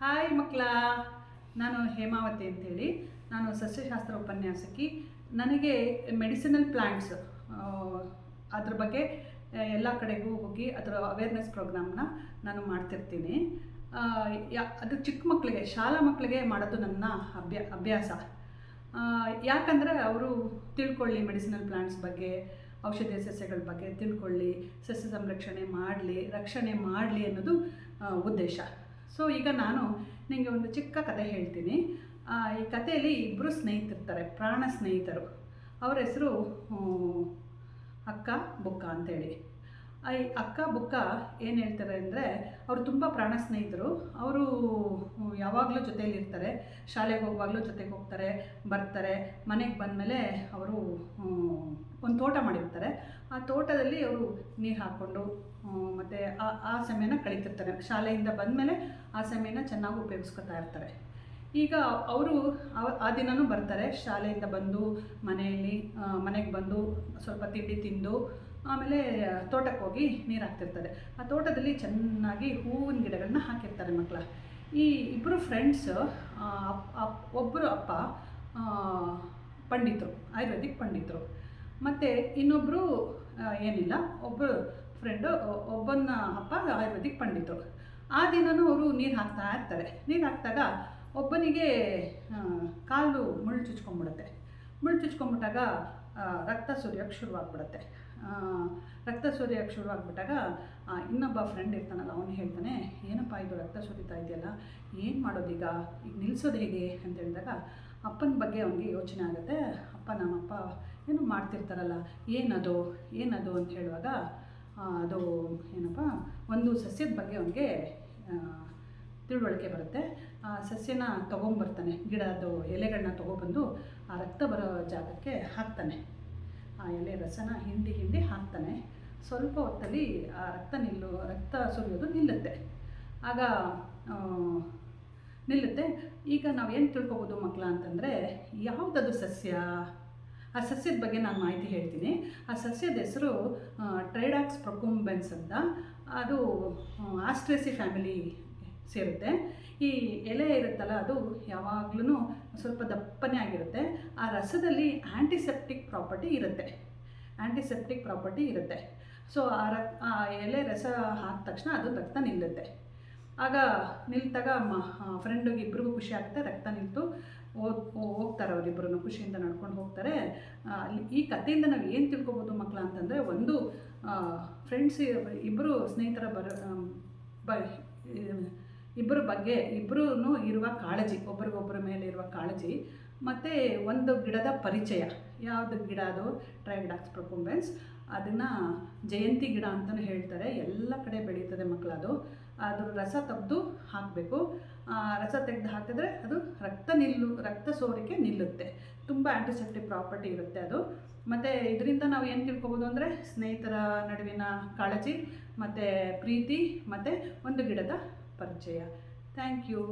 Hi ಮಕ್ಕಳ. ನಾನು ಹೇಮಾವತಿ ಅಂತೇಳಿ. ನಾನು ಸಸ್ಯಶಾಸ್ತ್ರ ಉಪನ್ಯಾಸಕಿ. ನನಗೆ ಮೆಡಿಸಿನಲ್ ಪ್ಲ್ಯಾಂಟ್ಸ್ ಅದ್ರ ಬಗ್ಗೆ ಎಲ್ಲ ಕಡೆಗೂ ಹೋಗಿ ಅದರ ಅವೇರ್ನೆಸ್ ಪ್ರೋಗ್ರಾಮ್ನ ನಾನು ಮಾಡ್ತಿರ್ತೀನಿ. ಅದು ಚಿಕ್ಕ ಮಕ್ಕಳಿಗೆ, ಶಾಲಾ ಮಕ್ಕಳಿಗೆ ಮಾಡೋದು ನನ್ನ ಅಭ್ಯ, ಅಭ್ಯಾಸ. ಯಾಕಂದರೆ ಅವರು ತಿಳ್ಕೊಳ್ಳಿ ಮೆಡಿಸಿನಲ್ ಪ್ಲ್ಯಾಂಟ್ಸ್ ಬಗ್ಗೆ, ಔಷಧೀಯ ಸಸ್ಯಗಳ ಬಗ್ಗೆ ತಿಳ್ಕೊಳ್ಳಿ, ಸಸ್ಯ ಸಂರಕ್ಷಣೆ ಮಾಡಲಿ, ರಕ್ಷಣೆ ಮಾಡಲಿ ಅನ್ನೋದು ಉದ್ದೇಶ. ಸೊ ಈಗ ನಾನು ನಿಮಗೆ ಒಂದು ಚಿಕ್ಕ ಕತೆ ಹೇಳ್ತೀನಿ. ಈ ಕಥೆಯಲ್ಲಿ ಇಬ್ಬರು ಸ್ನೇಹಿತರಿರ್ತಾರೆ ಪ್ರಾಣ ಸ್ನೇಹಿತರು. ಅವರ ಹೆಸರು ಅಕ್ಕ, ಬುಕ್ಕ ಅಂತೇಳಿ. ಈ ಅಕ್ಕ ಬುಕ್ಕ ಏನು ಹೇಳ್ತಾರೆ ಅಂದರೆ ಅವರು ತುಂಬ ಪ್ರಾಣ ಸ್ನೇಹಿತರು. ಅವರು ಯಾವಾಗಲೂ ಜೊತೆಯಲ್ಲಿ ಇರ್ತಾರೆ ಶಾಲೆಗೆ ಹೋಗುವಾಗಲೂ ಜೊತೆಗೆ ಹೋಗ್ತಾರೆ, ಬರ್ತಾರೆ. ಮನೆಗೆ ಬಂದಮೇಲೆ ಅವರು ಒಂದು ತೋಟ ಮಾಡಿರ್ತಾರೆ. ಆ ತೋಟದಲ್ಲಿ ಅವರು ನೀರು ಹಾಕ್ಕೊಂಡು ಮತ್ತು ಆ ಆ ಸಮಯನ ಕಳೀತಿರ್ತಾರೆ. ಶಾಲೆಯಿಂದ ಬಂದಮೇಲೆ ಆ ಸಮಯನ ಚೆನ್ನಾಗಿ ಉಪಯೋಗಿಸ್ಕೊತಾ ಇರ್ತಾರೆ. ಈಗ ಅವರು ಆ ದಿನವೂ ಬರ್ತಾರೆ, ಶಾಲೆಯಿಂದ ಬಂದು, ಮನೆಯಲ್ಲಿ ಮನೆಗೆ ಬಂದು ಸ್ವಲ್ಪ ತಿಂಡಿ ತಿಂದು, ಆಮೇಲೆ ತೋಟಕ್ಕೆ ಹೋಗಿ ನೀರು ಹಾಕ್ತಿರ್ತಾರೆ ಆ ತೋಟದಲ್ಲಿ ಚೆನ್ನಾಗಿ ಹೂವಿನ ಗಿಡಗಳನ್ನ ಹಾಕಿರ್ತಾರೆ ಮಕ್ಕಳ ಈ ಇಬ್ಬರು ಫ್ರೆಂಡ್ಸ್ ಒಬ್ಬರು ಅಪ್ಪ ಪಂಡಿತರು, ಆಯುರ್ವೇದಿಕ್ ಪಂಡಿತರು. ಮತ್ತು ಇನ್ನೊಬ್ಬರು ಏನಿಲ್ಲ ಒಬ್ಬರು ಫ್ರೆಂಡು ಒಬ್ಬನ ಅಪ್ಪ ಆಯುರ್ವೇದಿಕ್ ಪಂಡಿತರು. ಆ ದಿನವೂ ಅವರು ನೀರು ಹಾಕ್ತಾ ಇರ್ತಾರೆ. ನೀರು ಹಾಕಿದಾಗ ಒಬ್ಬನಿಗೆ ಕಾಲು ಮುಳ್ಳು ಚುಚ್ಕೊಂಡ್ಬಿಡುತ್ತೆ. ಮುಳ್ಳು ಚುಚ್ಕೊಂಡ್ಬಿಟ್ಟಾಗ ರಕ್ತ ಸುರಿಯೋಕ್ಕೆ ಶುರುವಾಗ್ಬಿಡುತ್ತೆ. ರಕ್ತ ಸುರಿಯೋಕ್ಕೆ ಶುರುವಾಗ್ಬಿಟ್ಟಾಗ ಇನ್ನೊಬ್ಬ ಫ್ರೆಂಡ್ ಇರ್ತಾನಲ್ಲ, ಅವನು ಹೇಳ್ತಾನೆ, ಏನಪ್ಪ ಇದು ರಕ್ತ ಸುರಿತಾ ಇದೆಯಲ್ಲ, ಏನು ಮಾಡೋದೀಗ? ಈಗ ನಿಲ್ಲಿಸೋದು ಹೇಗೆ? ಅಂತ ಹೇಳಿದಾಗ, ಅಪ್ಪನ ಬಗ್ಗೆ ಅವನಿಗೆ ಯೋಚನೆ ಆಗುತ್ತೆ. ಅಪ್ಪ ನಮ್ಮಪ್ಪ ಏನು ಮಾಡ್ತಿರ್ತಾರಲ್ಲ, ಏನದು? ಏನದು? ಅಂತ ಹೇಳುವಾಗ ಅದು, ಏನಪ್ಪ, ಒಂದು ಸಸ್ಯದ ಬಗ್ಗೆ ಅವನಿಗೆ ತಿಳುವಳಿಕೆ ಬರುತ್ತೆ. ಆ, ಸಸ್ಯನ ತೊಗೊಂಬರ್ತಾನೆ, ಗಿಡದ್ದು ಎಲೆಗಳನ್ನ ತೊಗೊಬಂದು ಆ ರಕ್ತ ಬರೋ ಜಾಗಕ್ಕೆ ಹಾಕ್ತಾನೆ. ಆ ಎಲೆ ರಸನ ಹಿಂಡಿ ಹಿಂಡಿ ಹಾಕ್ತಾನೆ. ಸ್ವಲ್ಪ ಹೊತ್ತಲ್ಲಿ ಆ ರಕ್ತ ನಿಲ್ಲು, ರಕ್ತ ಸುರಿಯೋದು ನಿಲ್ಲುತ್ತೆ. ಆಗ ನಿಲ್ಲುತ್ತೆ. ಈಗ ನಾವು ಏನು ತಿಳ್ಕೊಬೋದು ಮಕ್ಕಳ ಅಂತಂದರೆ, ಯಾವುದದು ಸಸ್ಯ? ಆ ಸಸ್ಯದ ಬಗ್ಗೆ ನಾನು ಮಾಹಿತಿ ಹೇಳ್ತೀನಿ. ಆ ಸಸ್ಯದ ಹೆಸರು ಟ್ರೈಡಾಕ್ಸ್ ಪ್ರೊಕುಂಬೆನ್ಸ್ ಅಂತ. ಅದು ಆಸ್ಟ್ರೇಸಿ ಫ್ಯಾಮಿಲಿ ಸೇರುತ್ತೆ. ಈ ಎಲೆ ಇರುತ್ತಲ್ಲ, ಅದು ಯಾವಾಗ್ಲೂ ಸ್ವಲ್ಪ ದಪ್ಪನೇ ಆಗಿರುತ್ತೆ. ಆ ರಸದಲ್ಲಿ ಆ್ಯಂಟಿಸೆಪ್ಟಿಕ್ ಪ್ರಾಪರ್ಟಿ ಇರುತ್ತೆ. ಆ್ಯಂಟಿಸೆಪ್ಟಿಕ್ ಪ್ರಾಪರ್ಟಿ ಇರುತ್ತೆ. ಸೊ ಆ ರ, ಆ ಎಲೆ ರಸ ಹಾಕಿದ ತಕ್ಷಣ ಅದು ರಕ್ತ ನಿಲ್ಲುತ್ತೆ. ಆಗ ನಿಲ್ತಾಗ ಮ ಫ್ರೆಂಡಿಗೆ ಇಬ್ಬರಿಗೂ ಖುಷಿ ಆಗುತ್ತೆ ರಕ್ತ ನಿಂತು ಓದ್ ಹೋಗ್ತಾರೆ ಅವರಿಬ್ಬರು ಖುಷಿಯಿಂದ ನಡ್ಕೊಂಡು ಹೋಗ್ತಾರೆ. ಅಲ್ಲಿ ಈ ಕಥೆಯಿಂದ ನಾವು ಏನು ತಿಳ್ಕೊಬೋದು ಮಕ್ಕಳ ಅಂತಂದರೆ, ಒಂದು ಫ್ರೆಂಡ್ಸ್ ಇಬ್ಬರು ಸ್ನೇಹಿತರ ಬರ ಬ ಇಬ್ಬರ ಬಗ್ಗೆ ಇಬ್ಬರೂ ಇರುವ ಕಾಳಜಿ ಒಬ್ರಿಗೊಬ್ಬರ ಮೇಲೆ ಇರುವ ಕಾಳಜಿ, ಮತ್ತು ಒಂದು ಗಿಡದ ಪರಿಚಯ. ಯಾವುದು ಗಿಡ ಅದು? ಟ್ರೈಗಡಾಕ್ಸ್ ಪ್ರೊಕುಂಬೆನ್ಸ್ ಅದನ್ನು ಜಯಂತಿ ಗಿಡ ಅಂತಲೂ ಹೇಳ್ತಾರೆ. ಎಲ್ಲ ಕಡೆ ಬೆಳೀತದೆ ಮಕ್ಕಳದು. ಅದು ಅದ್ರ ರಸ ತೆಗೆದು ಹಾಕಬೇಕು. ರಸ ತೆಗೆದು ಹಾಕಿದ್ರೆ ಅದು ರಕ್ತ ನಿಲ್ಲು, ರಕ್ತ ಸೋರಿಕೆ ನಿಲ್ಲುತ್ತೆ. ತುಂಬ ಆ್ಯಂಟಿಸೆಪ್ಟಿಕ್ ಪ್ರಾಪರ್ಟಿ ಇರುತ್ತೆ ಅದು. ಮತ್ತು ಇದರಿಂದ ನಾವು ಏನು ತಿಳ್ಕೊಬೋದು ಅಂದರೆ ಸ್ನೇಹಿತರ ನಡುವಿನ ಕಾಳಜಿ, ಮತ್ತು ಪ್ರೀತಿ, ಮತ್ತು ಒಂದು ಗಿಡದ ಪರಿಚಯ ಥ್ಯಾಂಕ್ ಯು